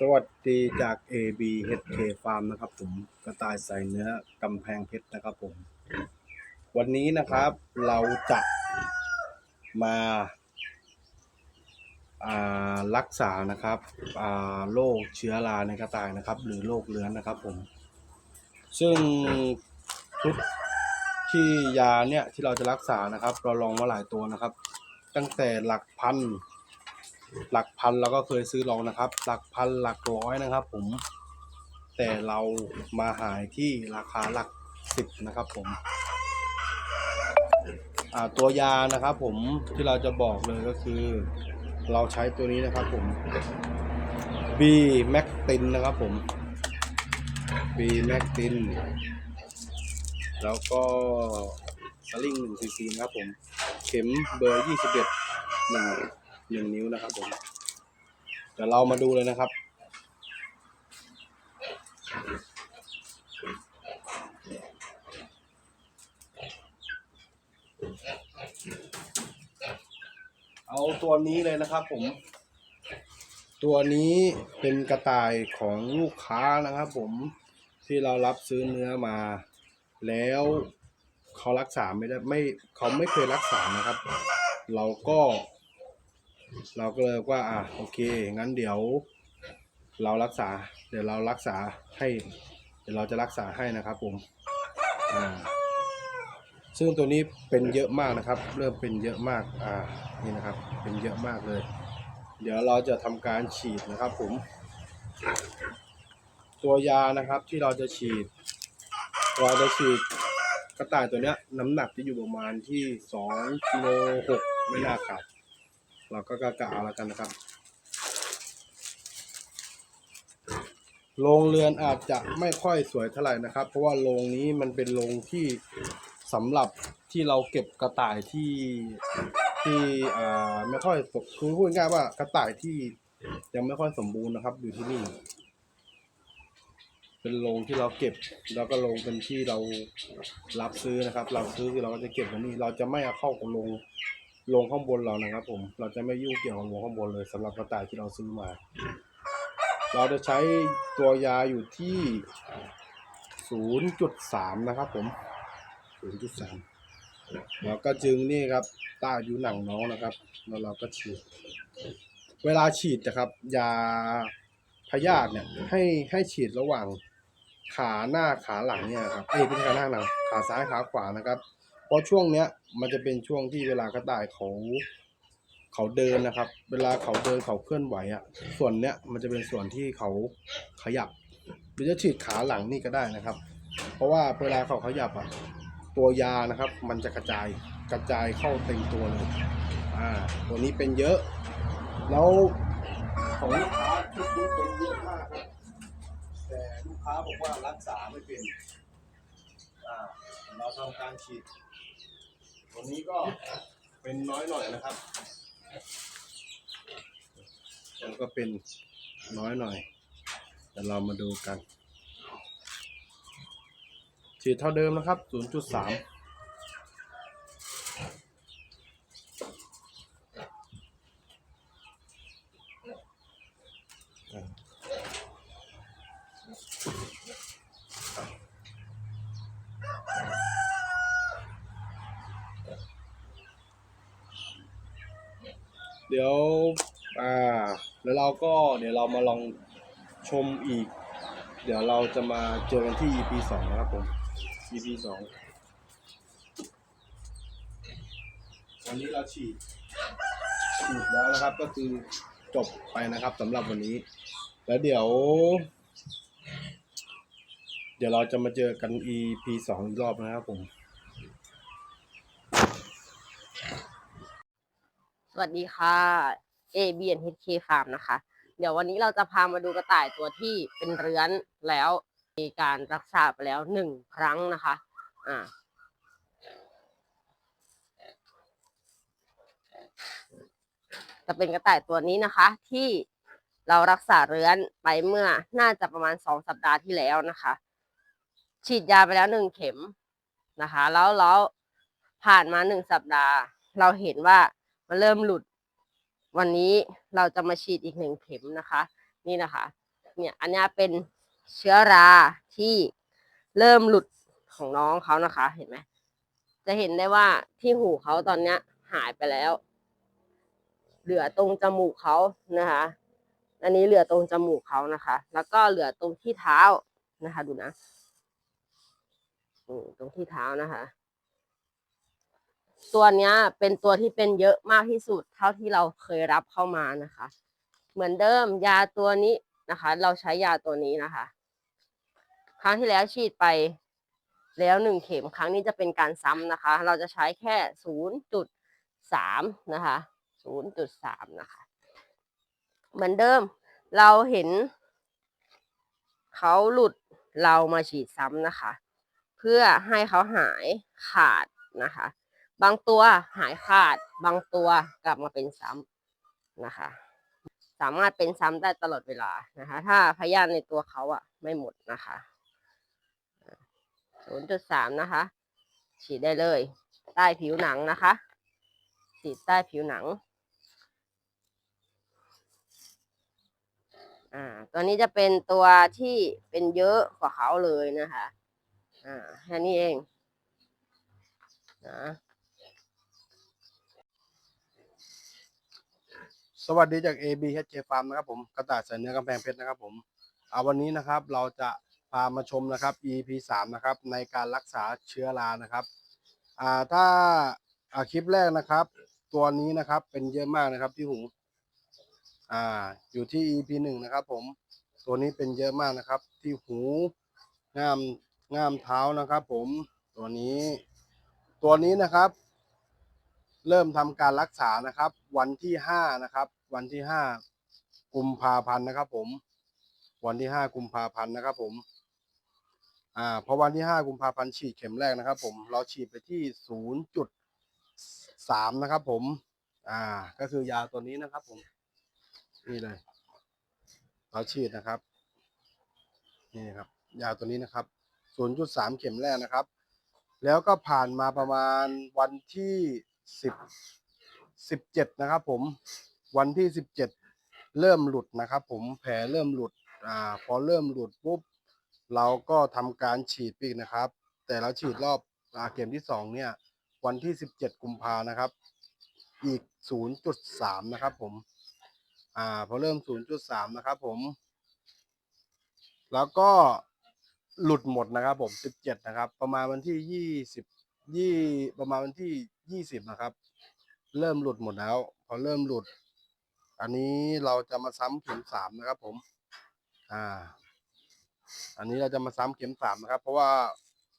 สวัสดีจาก AB HK Farm นะครับผมกระต่ายใส่เนื้อกำแพงเพชรนะครับผม วันนี้นะครับเราจะมาารักษานะครับโรคเชื้อราในกระต่ายนะครับ หรือโรคเลื้อนนะครับผม ซึ่งชุดที่ยาเนี่ยที่เราจะรักษานะครับ เราลองมาหลายตัวนะครับ ตั้งแต่หลักพัน หลักพันเราก็เคยซื้อลองนะครับ หลักพันหลักร้อยนะครับ ผม แต่เรามาหายที่ราคาหลักสิบนะครับผมตัวยานะครับ ผมที่เราจะบอกเลยก็คือ เราใช้ตัวนี้นะครับ ผม B m a c t i n นะครับ ผม B m a c t i n แล้วก็สลิงหนึ่งซีซีนะครับผม เข็มเบอร์ยี่สิบเอ็ดหนึ่ง หนึ่งนิ้วนะครับผมเดี๋ยวเรามาดูเลยนะครับ เอาตัวนี้เลยนะครับผม ตัวนี้เป็นกระต่ายของลูกค้านะครับผมที่เรารับซื้อเนื้อมา แล้วเขารักษาไม่ได้ไม่เขาไม่เคยรักษานะครับ เราก็ เราก็เลยว่าอะโอเค งั้นเดี๋ยว เรารักษา เดี๋ยวเรารักษาให้ เดี๋ยวเราจะรักษาให้นะครับผมอ่าซึ่งตัวนี้เป็นเยอะมากนะครับ เริ่มเป็นเยอะมากอ่านี่นะครับ เป็นเยอะมากเลย เดี๋ยวเราจะทำการฉีดนะครับ ผม ตัวยานะครับที่เราจะฉีด เราจะฉีดกระต่ายตัวเนี้ย น้ำหนักจะอยู่ประมาณที่สองกิโลหกไม่น่าขาด เราก็กะกะเอาแล้วกันนะครับ โรงเรือนอาจจะไม่ค่อยสวยเท่าไหร่นะครับ เพราะว่าโรงนี้มันเป็นโรงที่สำหรับที่เราเก็บกระต่ายที่ที่อ่าไม่ค่อยสมคือพูดง่ายว่ากระต่ายที่ยังไม่ค่อยสมบูรณ์นะครับ อยู่ที่นี่ เป็นโรงที่เราเก็บ แล้วก็โรงเป็นที่เรารับซื้อนะครับ เราซื้อคือเราก็จะเก็บไว้นี่เราจะไม่เอาเข้ากับโรง ลงข้างบนเรานะครับ ผม เราจะไม่ยุ่งเกี่ยวกับลงข้างบนเลยสำหรับกระต่ายที่เราซื้อมา เราจะใช้ตัวยาอยู่ที่ 0.3 นะครับ ผม 0.3 แล้วก็จึงนี่ครับต้าอยู่หนังน้องนะครับ แล้วเราก็ฉีด เวลาฉีดนะครับ ยาพยาธิเนี่ย ให้ให้ฉีดระหว่างขาหน้าขาหลังเนี่ยครับเอ้ยไม่ใช่ขาหน้าหลังขาซ้ายขาขวานะครับ เพราะช่วงเนี้ยมันจะเป็นช่วงที่เวลากระต่ายเขาเขาเดินนะครับ เวลาเขาเดินเขาเคลื่อนไหวอะ ส่วนเนี้ยมันจะเป็นส่วนที่เขาขยับ หรือจะฉีดขาหลังนี่ก็ได้นะครับ เพราะว่าเวลาเขาขยับอะตัวยานะครับ มันจะกระจายกระจายเข้าเต็มตัวเลย อ่า ตัวนี้เป็นเยอะ แล้วของลูกค้าชุดนี้เป็นเยอะมากครับ แต่ลูกค้าบอกว่ารักษาไม่เป็น อ่า เราทำการฉีด วนี้ก็เป็นน้อยหน่อยนะครับ มันก็เป็นน้อยหน่อย แต่เรามาดูกันฉีดเท่าเดิมนะครับ 0.3 เดี๋ยว อ่า แล้ว เราก็เดี๋ยวเรามาลองชมอีก เดี๋ยวเราจะมาเจอกันที่ EP สองนะครับผม EP สองวันนี้เราฉีดฉีดแล้วนะครับก็คือจบไปนะครับสำหรับวันนี้ แล้วเดี๋ยว เดี๋ยวเราจะมาเจอกัน EP สองอีกรอบนะครับผม สวัสดีค่ะ A B N H K Farm นะคะ เดี๋ยววันนี้เราจะพามาดูกระต่ายตัวที่เป็นเรื้อนแล้วมีการรักษาไปแล้วหนึ่งครั้งนะคะ อ่า จะเป็นกระต่ายตัวนี้นะคะ ที่เรารักษาเรื้อนไปเมื่อน่าจะประมาณสองสัปดาห์ที่แล้วนะคะ ฉีดยาไปแล้วหนึ่งเข็มนะคะ แล้วแล้วผ่านมาหนึ่งสัปดาห์ เราเห็นว่ามันเริ่มหลุด วันนี้เราจะมาฉีดอีกหนึ่งเข็มนะคะ นี่นะคะ เนี่ยอันนี้เป็นเชื้อราที่เริ่มหลุดของน้องเขานะคะ เห็นไหมจะเห็นได้ว่าที่หูเขาตอนเนี้ยหายไปแล้ว เหลือตรงจมูกเขานะคะ อันนี้เหลือตรงจมูกเขานะคะ แล้วก็เหลือตรงที่เท้านะคะ ดูนะตรงที่เท้านะคะ ตัวเนี้ยเป็นตัวที่เป็นเยอะมากที่สุดเท่าที่เราเคยรับเข้ามานะคะ เหมือนเดิมยาตัวนี้นะคะ เราใช้ยาตัวนี้นะคะ ครั้งที่แล้วฉีดไปแล้วหนึ่งเข็มครั้งนี้จะเป็นการซ้ำนะคะ เราจะใช้แค่ศูนย์จุดสามนะคะศูนย์จุดสามนะคะ เหมือนเดิมเราเห็นเขาหลุดเรามาฉีดซ้ำนะคะ เพื่อให้เขาหายขาดนะคะ บางตัวหายขาด บางตัวกลับมาเป็นซ้ำนะคะ สามารถเป็นซ้ำได้ตลอดเวลานะคะ ถ้าพยาธิในตัวเขาอะไม่หมดนะคะศูนย์จุดสามนะคะ ฉีดได้เลย ใต้ผิวหนังนะคะ ฉีดใต้ผิวหนังอ่าตัวนี้จะเป็นตัวที่เป็นเยอะกว่าเขาเลยนะคะอ่าแค่นี้เองนะ สวัสดีจาก AB HJ Farm นะครับผมกระต่ายใส่เนื้อกำแพงเพชรนะครับผมเอาวันนี้นะครับเราจะพามาชมนะครับ EP 3นะครับในการรักษาเชื้อรานะครับอ่าถ้าอ่าคลิปแรกนะครับ ตัวนี้นะครับเป็นเยอะมากนะครับที่หูอ่าอยู่ที่ EP 1นะครับผมตัวนี้เป็นเยอะมากนะครับ ที่หูง่ามง่ามเท้านะครับ ผมตัวนี้ ตัวนี้นะครับ เริ่มทำการรักษานะครับ วันที่ห้านะครับ วันที่ห้ากุมภาพันธ์นะครับ ผม วันที่ห้ากุมภาพันธ์นะครับ ผม อ่าพอวันที่ห้ากุมภาพันธ์ฉีดเข็มแรกนะครับ ผม เราฉีดไปที่ศูนย์จุดสามนะครับ ผม อ่า ก็คือยาตัวนี้นะครับ ผม นี่เลย เราฉีดนะครับ นี่ครับ ยาตัวนี้นะครับศูนย์จุดสามเข็มแรกนะครับ แล้วก็ผ่านมาประมาณวันที่สิบสิบเจ็ดนะครับ ผม วันที่สิบเจ็ดเริ่มหลุดนะครับ ผมแผลเริ่มหลุดอ่าพอเริ่มหลุดปุ๊บเราก็ทำการฉีดปีกนะครับ แต่เราฉีดรอบอาเข็มที่สองเนี่ย วันที่สิบเจ็ดกุมภานะครับ อีกศูนย์จุดสามนะครับ ผม อ่า พอเริ่มศูนย์จุดสามนะครับ ผม แล้วก็หลุดหมดนะครับผมสิบเจ็ดนะครับ ประมาณวันที่ยี่สิบยี่ประมาณวันที่ยี่สิบนะครับ เริ่มหลุดหมดแล้ว พอเริ่มหลุด อันนี้เราจะมาซ้ำเข็มสามนะครับ ผม อ่า อันนี้เราจะมาซ้ำเข็มสามนะครับ เพราะว่า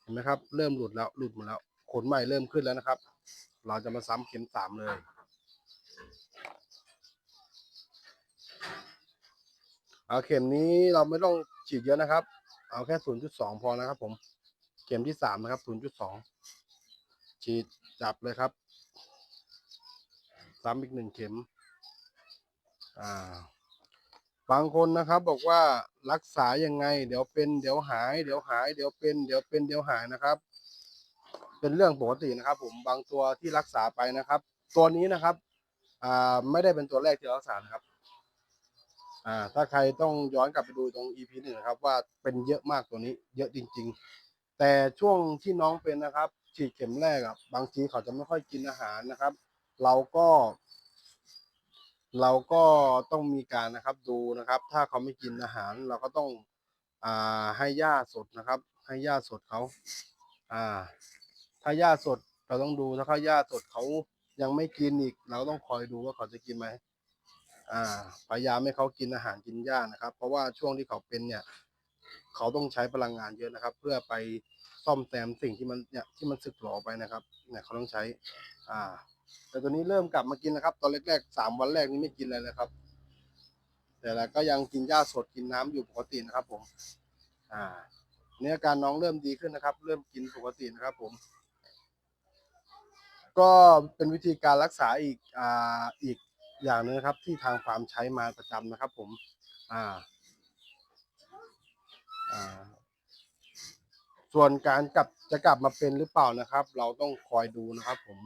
เห็นไหมครับ เริ่มหลุดแล้วหลุดหมดแล้วขนใหม่เริ่มขึ้นแล้วนะครับ เราจะมาซ้ำเข็มสามเลย เอาเข็มนี้เราไม่ต้องฉีดเยอะนะครับ เอาแค่0.2พอนะครับ ผม เข็มที่สามนะครับ0.2ฉีดจับเลยครับซ้ำอีกหนึ่งเข็ม อ่า บางคนนะครับบอกว่ารักษายังไง เดี๋ยวเป็นเดี๋ยวหาย เดี๋ยวหาย เดี๋ยวเป็น เดี๋ยวเป็นเดี๋ยวหายนะครับ เป็นเรื่องปกตินะครับ ผมบางตัวที่รักษาไปนะครับ ตัวนี้นะครับ อ่าไม่ได้เป็นตัวแรกที่รักษานะครับ อ่า ถ้าใครต้องย้อนกลับไปดูตรง EP หนึ่งนะครับ ว่าเป็นเยอะมากตัวนี้ เยอะจริง ๆ แต่ช่วงที่น้องเป็นนะครับฉีดเข็มแรกอะบางทีเขาจะไม่ค่อยกินอาหารนะครับ เราก็ เราก็ต้องมีการนะครับดูนะครับ ถ้าเขาไม่กินอาหารเราก็ต้องอ่าให้หญ้าสดนะครับ ให้หญ้าสดเขาอ่า ถ้าหญ้าสดเราต้องดูถ้าเขาหญ้าสดเขายังไม่กินอีก เราก็ต้องคอยดูว่าเขาจะกินไหมอ่าพยายามให้เขากินอาหารกินหญ้านะครับ เพราะว่าช่วงที่เขาเป็นเนี่ย เขาต้องใช้พลังงานเยอะนะครับ เพื่อไปซ่อมแซมสิ่งที่มันเนี่ยที่มันสึกหรอไปนะครับเนี่ยเขาต้องใช้ อ่า แต่ตัวนี้เริ่มกลับมากินนะครับ ตอนแรกๆสามวันแรกนี้ไม่กินอะไรเลยครับ แต่ละก็ยังกินหญ้าสดกินน้ำอยู่ปกตินะครับ ผม อ่า เนี่ยการน้องเริ่มดีขึ้นนะครับ เริ่มกินปกตินะครับ ผม ก็เป็นวิธีการรักษาอีกอ่าอีกอย่างหนึงนะครับ ที่ทางฟาร์มใช้มาประจำนะครับ ผม อ่า อ่าส่วนการกลับจะกลับมาเป็นหรือเปล่านะครับ เราต้องคอยดูนะครับผม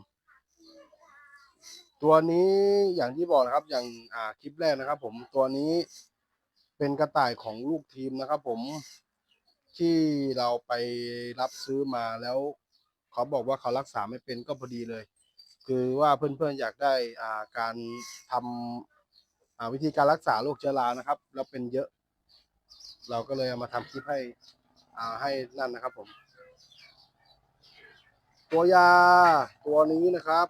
ตัวนี้อย่างที่บอกนะครับ อย่างอ่าคลิปแรกนะครับ ผมตัวนี้เป็นกระต่ายของลูกทีมนะครับ ผมที่เราไปรับซื้อมาแล้วเขาบอกว่าเขารักษาไม่เป็นก็พอดีเลย คือว่าเพื่อนๆอยากได้อ่าการทำอ่าวิธีการรักษาโรคเชื้อรานะครับ แล้วเป็นเยอะ เราก็เลยเอามาทำคลิปให้อ่าให้นั่นนะครับ ผม ตัวยาตัวนี้นะครับ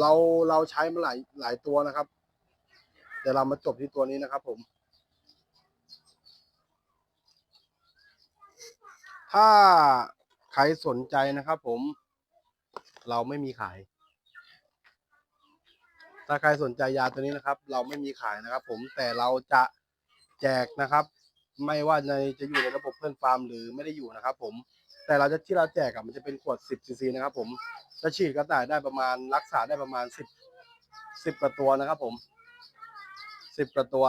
เราเราใช้มาหลายหลายตัวนะครับ เดี๋ยวเรามาจบที่ตัวนี้นะครับ ผม ถ้าใครสนใจนะครับ ผม เราไม่มีขาย ถ้าใครสนใจยาตัวนี้นะครับ เราไม่มีขายนะครับ ผมแต่เราจะแจกนะครับ ไม่ว่าในจะอยู่ในระบบเพื่อนฟาร์มหรือไม่ได้อยู่นะครับ ผม แต่เราจะที่เราแจกอะมันจะเป็นขวด 10ซีซีนะครับผมจะฉีดกระต่ายได้ประมาณรักษาได้ประมาณ 10 10กว่าตัวนะครับ ผม 10กว่าตัว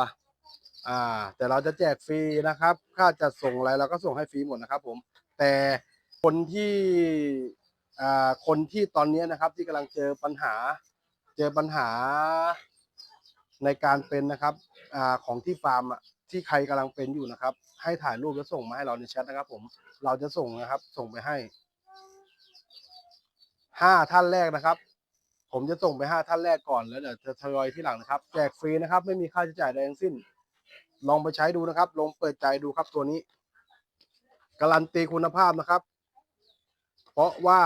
อ่า แต่เราจะแจกฟรีนะครับ ค่าจัดส่งอะไรเราก็ส่งให้ฟรีหมดนะครับ ผม แต่คนที่อ่าคนที่ตอนนี้นะครับ ที่กำลังเจอปัญหา เจอปัญหาในการเป็นนะครับ อ่าของที่ฟาร์มอะ ที่ใครกำลังเป็นอยู่นะครับ ให้ถ่ายรูปแล้วส่งมาให้เราในแชทนะครับ ผมเราจะส่งนะครับ ส่งไปให้ห้าท่านแรกนะครับ ผมจะส่งไปห้าท่านแรกก่อนแล้วเดี๋ยวจะทยอยที่หลังนะครับแจกฟรีนะครับ ไม่มีค่าใช้จ่ายใดทั้งสิ้น ลองไปใช้ดูนะครับ ลองเปิดใจดูครับตัวนี้ การันตีคุณภาพนะครับ เพราะว่า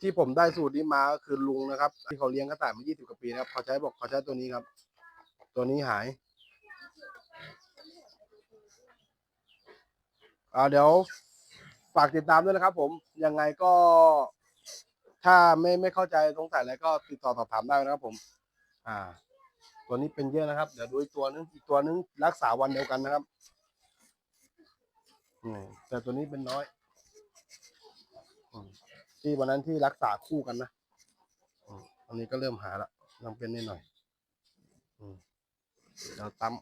ที่ผมได้สูตรนี้มาก็คือลุงนะครับ ที่เขาเลี้ยงกระต่ายมา 20 กว่าปีนะครับเขาใช้บอกเขาใช้ตัวนี้ครับ ตัวนี้หาย อ่าเดี๋ยวฝากติดตามด้วยนะครับ ผมยังไงก็ ถ้าไม่ไม่เข้าใจสงสัยอะไรก็ติดต่อสอบถามได้นะครับ ผม อ่า ตัวนี้เป็นเยอะนะครับ เดี๋ยวดูอีกตัวนึงอีกตัวนึงรักษาวันเดียวกันนะครับอืมแต่ตัวนี้เป็นน้อยอืมที่วันนั้นที่รักษาคู่กันนะอืมอันนี้ก็เริ่มหาละยังเป็นนิดหน่อยอืมเดี๋ยวตั้ม